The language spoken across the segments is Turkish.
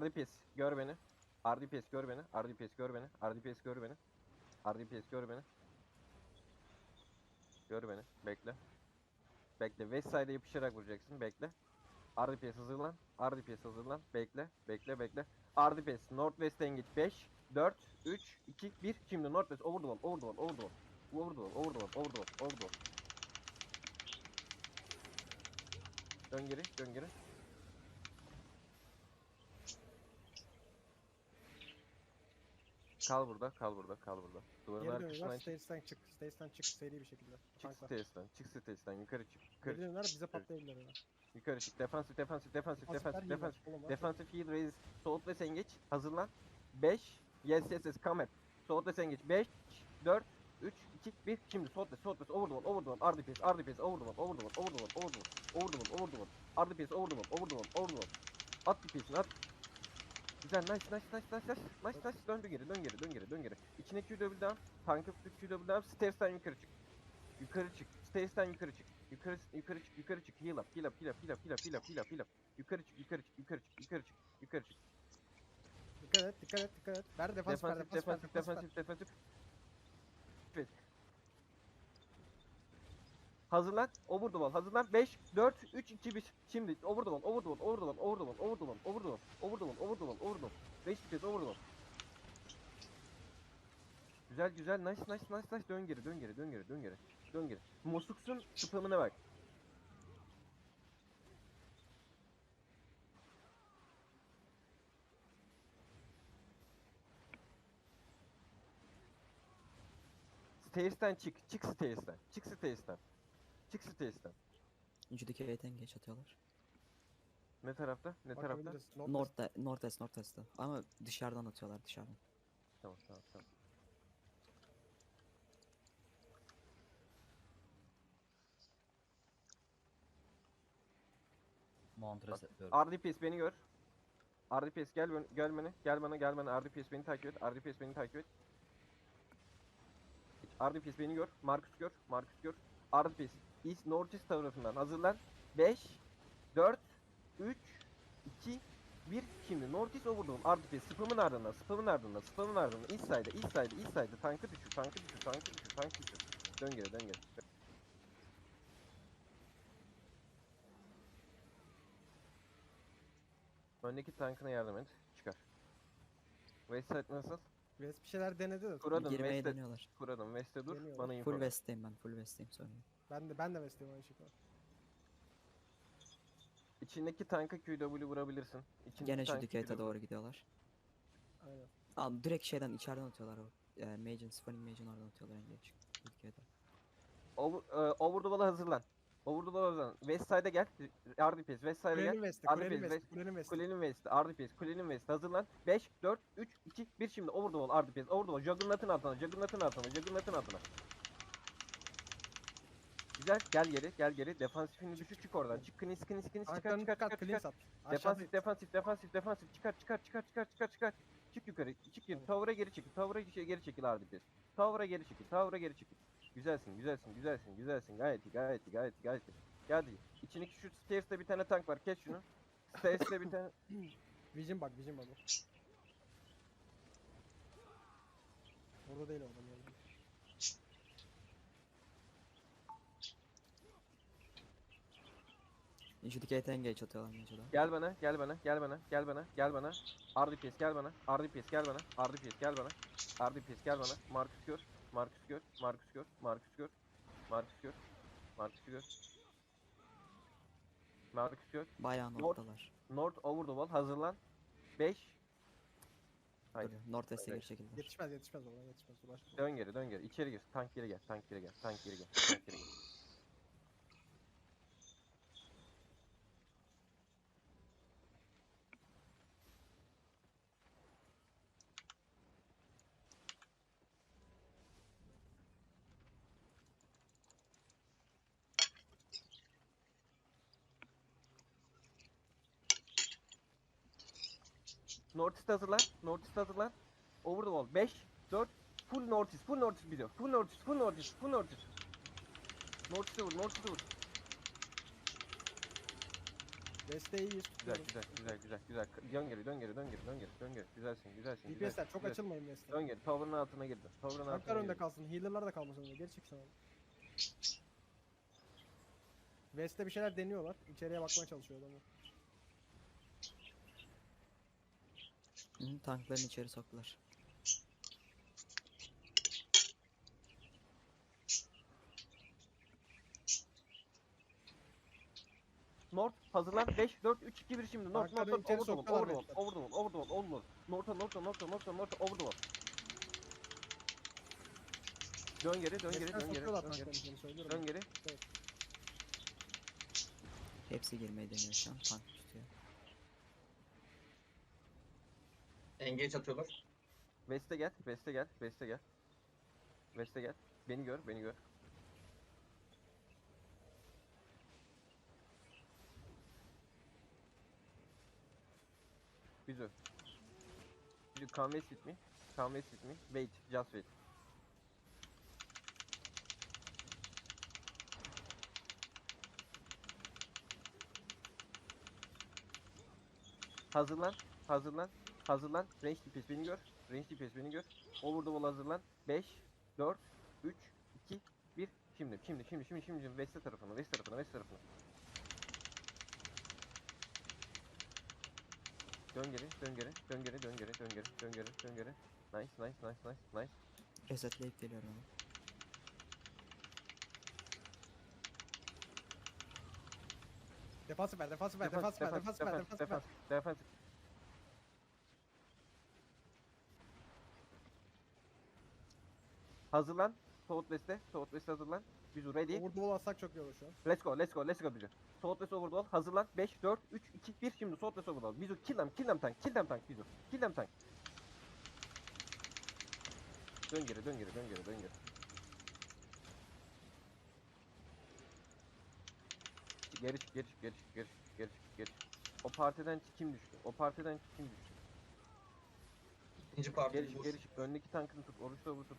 RDPS gör beni. RDPS gör beni. RDPS gör beni. RDPS gör beni. RDPS gör beni. Gör beni. Bekle. Bekle. Side'e yapışarak vuracaksın. Bekle. RDPS hazırlan. RDPS hazırlan. Bekle. Bekle. Bekle. RDPS Northwest'e git. 5 4 3 2 1 Şimdi Northwest over the wall. Over the wall. Over the wall. Over the wall. Over the wall. Over the wall. Over the wall. Dön geri. Dön geri. Kal burada, kal burada, kal burada. Duvarın Geri arkasından dönüyorlar. çık. Stairs'ten çık. Stairs'ten çık seri bir şekilde. Çık Tankla. stairs'ten, çık stairs'ten, yukarı çık. Geri Yukarı çık, dönüyorlar bize patlayabilirler ya. yukarı çık. Defansif, defansif, defansif, Pasifler defansif, iyi var. defansif. Oğlum var. Defansif heal raise. Soğut ve sengeç. Hazırlan. 5. Yes, yes, yes. Come at. Soğut ve sengeç. 5, 4, 3, 2, 1. Şimdi soğut ve soğut ve over the wall, over the wall. RDPS, RDPS, over the wall, over the wall, over the wall, over the wall, over the wall, over the wall. RDPS, over the wall, over the wall, over the wall. At DPS'ini at. Güzel, nice, nice, nice, nice, nice, nice, nice. Dön geri, dön geri, dön geri, dön geri. İçine Q double down. Tankı tut Q double down. Stairs'ten yukarı çık. Yukarı çık. Stairs'ten yukarı çık. Yukarı, yukarı çık, yukarı çık. Heal up, heal up, heal up, heal up, heal up, heal up, heal up, heal up. Yukarı çık, yukarı çık, yukarı çık, yukarı çık, yukarı çık. Dikkat et dikkat et dikkat et. Ver defans ver defans ver defansif, defans ver. Hazırlan. Over the wall. Hazırlan. 5, 4, 3, 2, 1. Şimdi over the wall, over the wall, over the wall, over the wall, over the wall, over the wall, over the wall, over the wall, over the wall. 5 kez over the wall. Güzel güzel. Nice nice nice nice. Dön geri, dön geri, dön geri, dön geri. Dön geri. Mosuksun spamına bak. Stairs'ten çık. Çık stairs'ten. Çık stairs'ten. Çık stairs'ten. Üçündeki E'den geç atıyorlar. Ne tarafta? Ne tarafta? Bakabiliriz. North North'ta, Northwest, Northwest'ta. Ama dışarıdan atıyorlar dışarıdan. Tamam tamam tamam. Mount resetliyorum. RDPS beni gör. RDPS gel gel bana gel bana gel bana RDPS beni takip et. RDPS beni takip et. RDPS beni gör. Marcus gör. Marcus gör. RDPS East Northeast tarafından hazırlan. 5 4 3 2 1 Şimdi Northeast Overdown RDPS spamın ardından spamın ardından spamın ardından East side'e East side'e East side'e tankı düşür tankı düşür tankı düşür tankı düşür. Dön geri dön geri. Öndeki tankına yardım et. Çıkar. West side nasıl? West bir şeyler denedi de. Kuradım Girmeye West'e. deniyorlar. Kuradım West'e dur. Deniyorlar. Bana info. Full. West'teyim ben, full West'teyim sorun yok. Ben de ben de West'teyim aynı şekilde. İçindeki tanka QW vurabilirsin. İçindeki Gene şu tanka Ducate'e QW. doğru gidiyorlar. Aynen. Aa, direkt şeyden içeriden atıyorlar o. Yani Mage'in, Spawning Mage'in oradan atıyorlar en geç. Ducate'e. Over, e, over the wall'a hazırlan. Over the wall'a hazırlan. West side'e gel. RDPS West Kulenin gel. West'i, RDPS kulenin West'i, West. kulenin West'i. Kulenin West, RDPS, Kulenin West hazırlan. 5, 4, 3, 2, 1 şimdi over the wall RDPS, over the wall. Juggernaut'ın altına, Juggernaut'ın altına, Juggernaut'ın altına. Güzel, gel geri, gel geri. Defansifini düşür, çık oradan. Çık, knis, knis, knis, çıkar, çıkar, dikkat çıkar, çıkar. Defansif, defansif, defansif, defansif. Çıkar, çıkar, çıkar, çıkar, çıkar, çıkar. Çık yukarı, çık geri. Tower'a geri çekil, Tower'a geri, geri çekil RDPS. Tower'a geri çekil, Tower'a geri çekil. Güzelsin, güzelsin, güzelsin, güzelsin. Gayet iyi, gayet iyi, gayet iyi, gayet iyi. Geldi. İçindeki şu stairs'te bir tane tank var. Kes şunu. Stairs'te bir tane... Vision bak, vision bak. Burada değil o adam yani. Şu Ducate'e geç atıyorlar Mage'e Gel bana, gel bana, gel bana, gel bana, gel bana. RDPS gel bana, RDPS gel bana, RDPS gel bana. RDPS gel bana. Marcus gör, Marcus gör, Marcus gör, Marcus gör. Marcus gör. Marcus gör. Marcus gör. Bayağı North- North'talar. North over the wall hazırlan. 5 Hayır. Tabii, Northwest'e Hayır. geri çekildiler. Yetişmez yetişmez oradan yetişmez. Ulaşma. Dön geri, dön geri. İçeri gir. Tank geri gel, tank geri gel, tank geri gel, tank geri gel. Northeast hazırlan. Northeast hazırlan. Over the wall. 5, 4, full Northeast, full Northeast biliyor. Full Northeast, full Northeast, full Northeast. Northeast'e vur, Northeast'e vur. Desteği iyiyiz. Güzel tutuyorum. güzel güzel güzel güzel. Dön geri dön geri dön geri dön geri dön geri. Güzelsin güzelsin. güzelsin, DPS'ler çok güzelsin. açılmayın West'e. Dön geri. Tower'ın altına girdi. Tower'ın Tanklar altına önde kalsın. Healer'lar da kalmasın önde. Geri çıksın abi. West'te bir şeyler deniyorlar. İçeriye bakmaya çalışıyor adamlar. Hı, tanklarını içeri soktular. North hazırlan 5 4 3 2 1 şimdi. North North North over the soktular wall over the wall over the wall over the wall. North'a North'a North'a North'a North'a over the wall. Dön geri dön geri dön geri dön geri. Dön geri. Hepsi girmeyi deniyor şu an. Tank Engage atıyorlar. West'e gel. West'e gel. West'e gel. West'e gel. Beni gör, beni gör. Güzel. You come west with me. Come west with me. Wait, just wait. Hazırlan, hazırlan, hazırlan. Range DPS beni gör. Range DPS beni gör. Over the wall hazırlan. 5, 4, 3, 2, 1. Şimdi, şimdi, şimdi, şimdi, şimdi, şimdi. West tarafına, west tarafına, west tarafına. Dön geri, dön geri, dön geri, dön geri, dön geri, dön geri, dön geri. Nice, nice, nice, nice, nice. Resetleyip geliyorum ama. Defans ver, defans ver, defans ver, defans ver, defans ver. defans, Hazırlan. Southwest'e, Southwest hazırlan. Biz ready. Over the wall atsak çok iyi olur şu an. Let's go, let's go, let's go bizi. Southwest overdoll. Hazırlan. 5, 4, 3, 2, 1. Şimdi Southwest overdoll. Bizu kill them, kill them tank, kill them tank Bizu. Kill them tank. Dön geri, dön geri, dön geri, dön geri. Geri çık, geri çık, geri çık, geri çık, geri çık, geri çık. O partiden kim düştü? O partiden kim düştü? İkinci parti Geri çık, geri çık. Öndeki tankını tut. Oruçta oruç tut.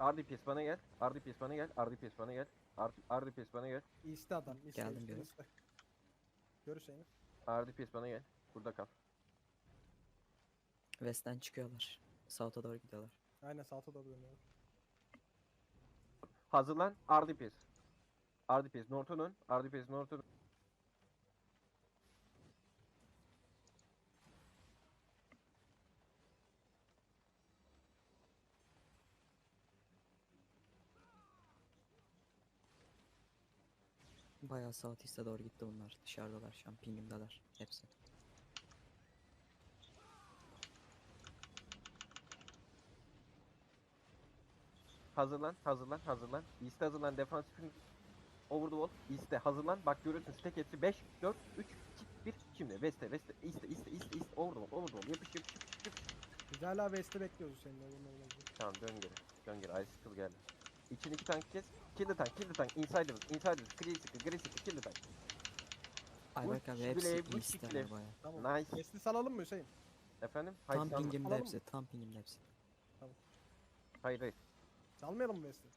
RDPS bana gel. RDPS bana gel. RDPS bana gel. RDPS bana gel. East'te adam. East'te, Geldim, geldim. East'te. Gör Hüseyin'i. RDPS bana gel. Burada kal. West'ten çıkıyorlar. South'a doğru gidiyorlar. Aynen salta doğru dönüyor. Hazırlan. RDPS. RDPS North'a dön. RDPS North'a dön. Bayağı South East'e doğru gitti bunlar. Dışarıdalar şu an. Pingimdeler. Hepsi. Hazırlan. Hazırlan. Hazırlan. East'e hazırlan. Defansifin over the wall. East'e hazırlan. Bak görüyorsun stack hepsi 5, 4, 3, 2, 1. Şimdi West'e, West'e, East'e, East'e, East'e, East, over the wall, over the wall. Yapış, yapış, yapış, yapış. Biz hala West'te bekliyoruz olacak. Tamam dön geri. Dön geri. Icicle geldi. İçin iki tank kes. Kill the tank, kill the tank. Inside of it, inside of it. Grey sickle, grey sickle, kill the tank. Ayberk abi şu hepsi bileği, bu East'teler sikleyi. bayağı. Tamam. Nice. West'i salalım mı Hüseyin? Efendim? Hayır, Tam salma. pingimde Alalım hepsi. Tam pingimde hepsi. Hayır, hayır. Salmayalım mı West'i?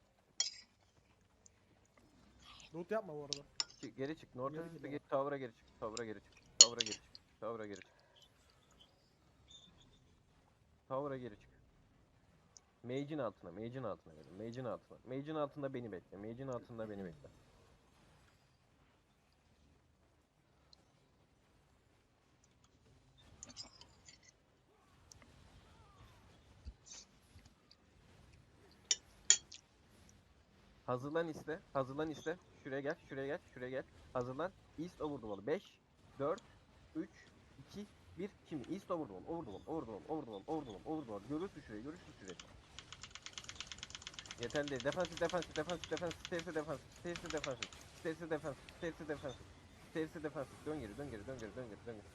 Loot yapma bu arada. Çık, geri çık. North'a Geri geri git. Tower'a geri çık. Tower'a geri çık. Tower'a geri çık. Tower'a geri çık. Tower'a geri çık. Mage'in altına, Mage'in altına gelin. Mage'in altına. Mage'in altında beni bekle. Mage'in altında beni bekle. Hazırlan iste. Hazırlan iste. Şuraya gel. Şuraya gel. Şuraya gel. Hazırlan. East over the wall. 5, 4, 3, 2, 1. Şimdi East over the wall. Over the wall. Over the wall. Over the wall. Over the wall. Over the wall. Görürsün şurayı. Görürsün şurayı. Yeterli değil. Defansif, defansif, defansif, defansif. Stairs'e defansif. Stairs'e defansif. Stairs'e defansif. Stairs'e defansif. Stairs'e defansif. Dön geri, dön geri, dön geri, dön geri, dön geri.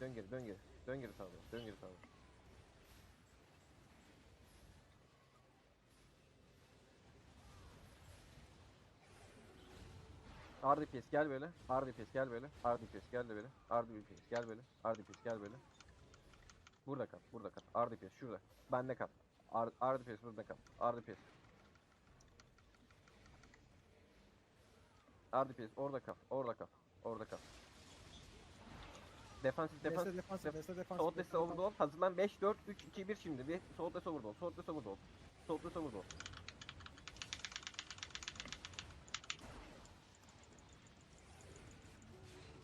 Dön geri, dön geri. Dön geri sağına. Dön geri sağına. RDPS gel böyle. RDPS gel böyle. RDPS gel de böyle. RDPS gel böyle. RDPS gel böyle. Burada kal. Burada kal. RDPS şurada. Bende kal. R RDPS burada kal. RDPS. RDPS orada kal. Orada kal. Orada kal. Defansif Defans, defans. defans, defans, defans. Soğut West Overdall. Hazırlan 5, 4, 3, 2, 1 şimdi. Bir Soğut West Overdall. Soğut West Overdall. Soğut West Overdall.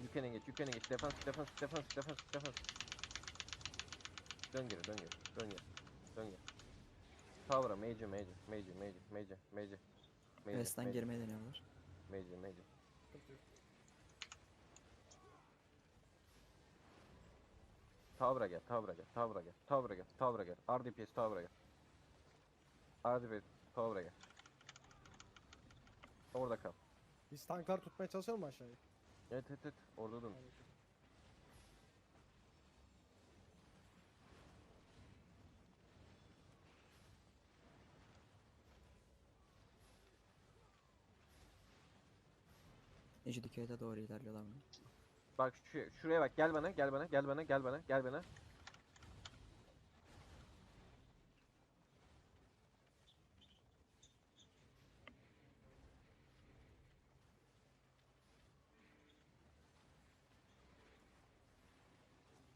Yukarı geç, yukarı geç. Defans, defans, defans, defans, defans. Dön geri, dön geri, dön geri, dön geri. Tower'a, major, major, major, major, major, major. Major, West'ten major, girmeye deniyorlar. Major, major. Tower'a gel, Tower'a gel, Tower'a gel, Tower'a gel, Tower'a gel. RDPS Tower'a gel. RDPS Tower'a gel. Orada kal. Biz tanklar tutmaya çalışalım mı aşağıyı? Evet evet evet. Orada durun. Ejudicate'e doğru ilerliyorlar mı? Bak şu, şuraya bak. Gel bana, gel bana, gel bana, gel bana, gel bana.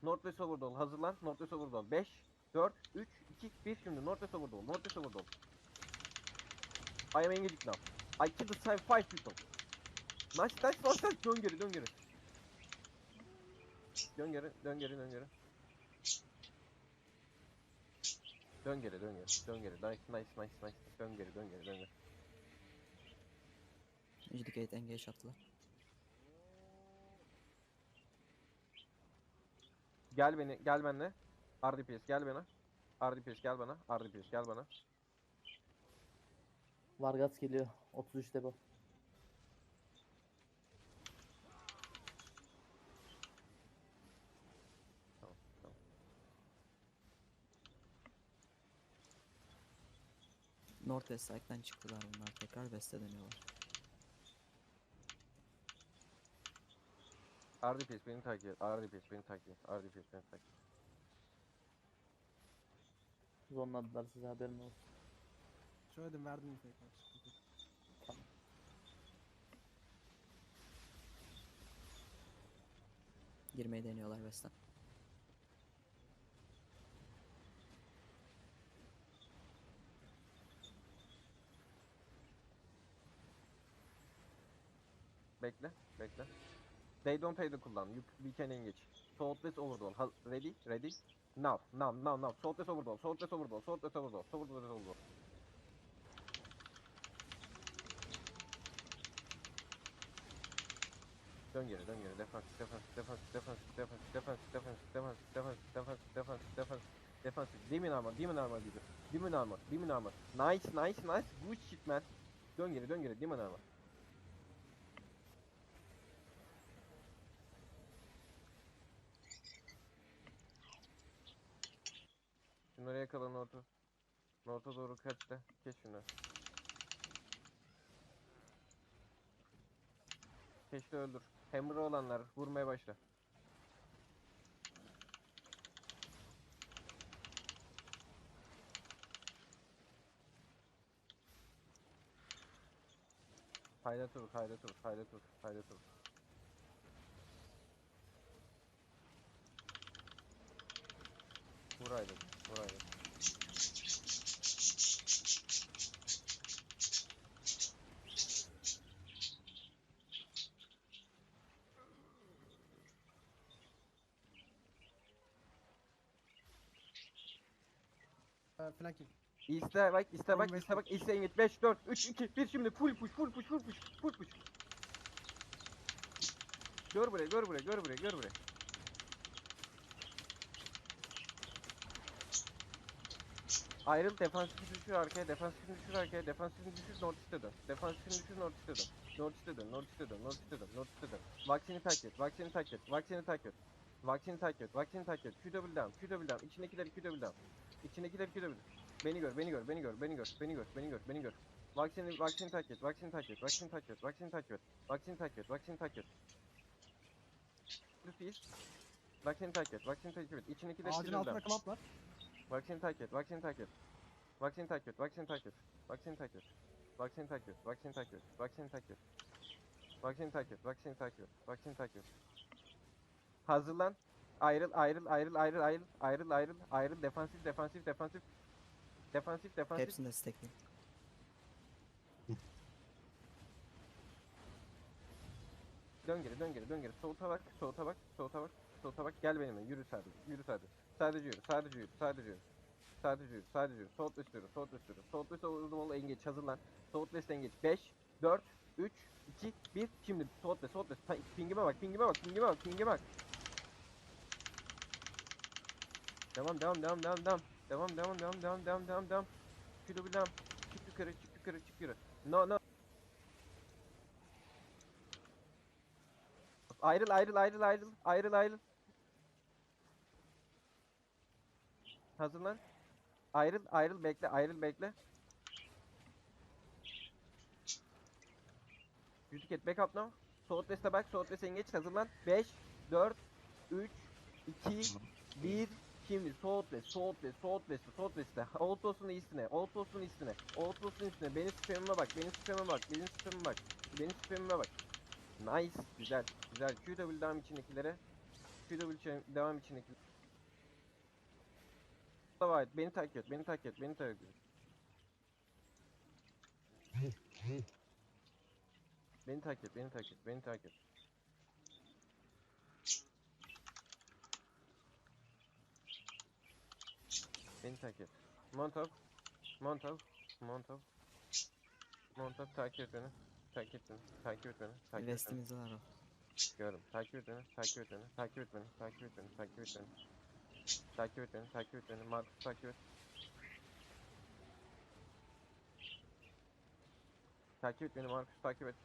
Northwest Overdall hazırlan. Northwest Overdall 5, 4, 3, 2, 1 şimdi Northwest Overdall. Northwest Overdall. I am engaged now. I killed the five people. Nice, nice, nice, nice. Dön geri, dön geri. Dön geri, dön geri, dön geri. Dön geri, dön geri, dön geri. Nice, nice, nice, nice. Dön geri, dön geri, dön geri. Ejudicate engage attılar. Gel beni, gel benimle. RDPS gel bana. RDPS gel bana. RDPS gel bana. Vargas geliyor. 33'te bu. Northwest side'den çıktılar bunlar. Tekrar West'e dönüyorlar. RDPS beni takip et. RDPS beni takip et. RDPS beni takip et. Zonladılar size haberin olsun. Söyledim verdim bir tekrar. Girmeyi deniyorlar West'ten. Bekle, bekle. They don't pay the cooldown. You, we can engage. Saltless overdall. Ha, ready? Ready? Now, now, now, now. Saltless overdall. Saltless overdall. Saltless overdall. Saltless overdall. Dön geri, dön geri. Defans, defans, defans, defans, defans, defans, defans, defans, defans, defans, defans, defans, defans. Demon armor, demon armor gibi. Demon armor, demon armor. Nice, nice, nice. Good shit man. Dön geri, dön geri. Demon armor. Şunları yakalan orta. Orta doğru kaçtı. Kes şunları. Keşke öldür. Hammer olanlar vurmaya başla. Hayret vur, hayret vur, hayret vur, hayret vur. Vur hayret. Ha, flanking. İste bak, iste bak, iste bak, iste engit 5 4 3 2 1 şimdi full push, full push, full push, full push. Gör buraya, gör buraya, gör buraya, gör buraya. Ayrıl defansifini düşür arkaya, defansifini düşür arkaya, defansifini düşür north east'e dön. Defansifini düşür north east'e dön. North east'e dön, north east'e dön, north east'e dön, north east'e dön. Vaksini takip et, vaksini takip et, vaksini takip et. Vaksini takip et, vaksini takip et. Q double down, Q double down. İçindekileri Q double down. İçindekileri Q double Beni gör, beni gör, beni gör, beni gör, beni gör, beni gör, beni gör. Vaksini, vaksini takip et, vaksini takip et, vaksini takip et, vaksini takip et, vaksini takip et, vaksini takip et. Please. Vaksini takip et, vaksini takip et. İçindekileri Q Ağacın double down. klamp var. Vaksini takip et, vaksini takip et. Vaksini takip et, vaksini takip et, vaksini takip et. Vaksini takip et, vaksini takip et, vaksini takip et. Bak seni takip et. Bak seni takip et. Bak seni takip et. Hazırlan. Ayrıl, ayrıl, ayrıl, ayrıl, ayrıl, ayrıl, ayrıl, ayrıl. Defansif, defansif, defansif. Defansif, defansif. Hepsini de stackleyin. Dön geri, dön geri, dön geri. Soğuta bak, soğuta bak, soğuta bak, soğuta bak. Gel benimle. Yürü sadece, yürü sadece. Sadece yürü, sadece yürü, sadece yürü. Sadece yürü, sadece yürü. Soğut istiyorum, soğut istiyorum. Soğut istiyorum, ol engeç, hazırlan. Soğut west engeç. 5, 4, 3, 2, 1. Şimdi soğut west, soğut. Pa- Pingime bak, pingime bak, pingime bak, pingime bak. Devam, devam, devam, devam, devam. Devam, devam, devam, devam, devam, devam, devam. Bir devam. Çık yukarı, çık yukarı, çık yukarı. No, no. Ayrıl, ayrıl, ayrıl, ayrıl, ayrıl, ayrıl. Hazırlan. Ayrıl, ayrıl, bekle, ayrıl, bekle. Yüzük et, back up now. Soğut deste bak, soğut deste geç, hazırlan. 5, 4, 3, 2, 1. Şimdi soğut ve soğut ve soğut ve soğut ve Outpost'un iyisine, Outpost'un iyisine, Outpost'un iyisine. Benim spamime bak, benim spamime bak, benim spamime bak, benim spamime bak. Nice, güzel, güzel. QW devam içindekilere. QW devam içindekilere. Ait, beni takip et, beni takip et, beni takip et. Beni takip et, beni takip et, beni takip et. Beni takip et. Montov, Montov, Montov. Montov takip et beni. Takip et beni, takip et beni, takip et beni. West'imizde var o. Gördüm. Takip et beni, takip et beni, takip et beni, takip et beni, takip et beni. Takip et beni, takip et beni. Marcus takip et. Takip et beni, Marcus takip et.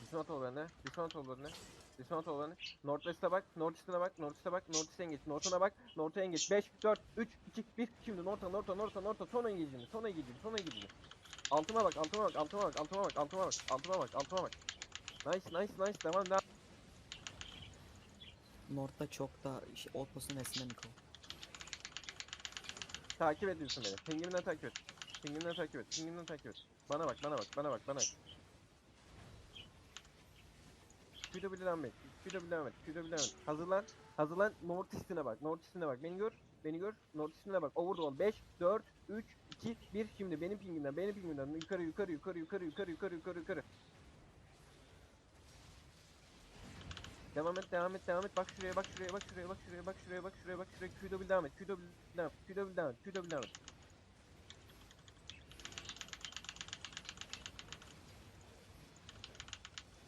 Dismount ol bende, dismount ol bende. Dismount ol bende. Northwest'e bak, Northeast'e bak, Northeast'e bak, Northeast'e geç, North'una bak, North'a geç. 5, 4, 3, 2, 1. Şimdi North'a, North'a, North'a, North'a, sona engagini, sona engagini, sona engagini. Altıma bak, altıma bak, altıma bak, altıma bak, altıma bak, altıma bak, altıma bak. Nice, nice, nice. Devam, devam. North'ta çok da şey, Outpost'un West'inde Miko. Takip ediyorsun beni. Pingimden takip et. Pingimden takip et. Pingimden takip et. Bana bak, bana bak, bana bak, bana bak. QW devam et. QW devam et. QW devam et. Hazırlan. Hazırlan. North East'ine bak. North East'ine bak. Beni gör. Beni gör. North East'ine bak. Over the wall. 5, 4, 3, 2, 1. Şimdi benim pingimden, benim pingimden. Yukarı, yukarı, yukarı, yukarı, yukarı, yukarı, yukarı, yukarı. Devam et, devam et, devam et. Bak şuraya, bak şuraya, bak şuraya, bak şuraya, bak şuraya, bak şuraya, bak şuraya. QW devam et. QW devam et. QW devam et. QW devam et.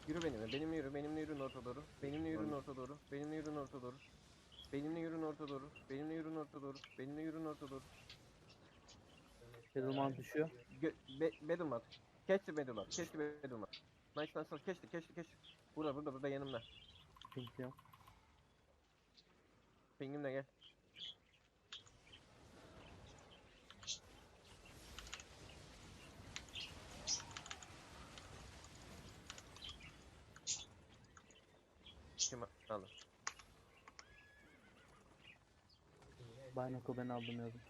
Yürü benimle, benimle yürü, benimle yürü orta doğru. Benimle yürü orta doğru. Benimle yürü orta doğru. Benimle yürü orta doğru. Benimle yürü orta doğru. Benimle yürü orta doğru. Fiddleman düşüyor. Gö be Battlemat. Keçti Battlemat. Keçti Battlemat. Nice nice nice. Keçti keçti keçti. Burada burada burada yanımda. Sıkıntı yok. Pingimle gel. Kim aldı? Binocle ben aldım yazdım.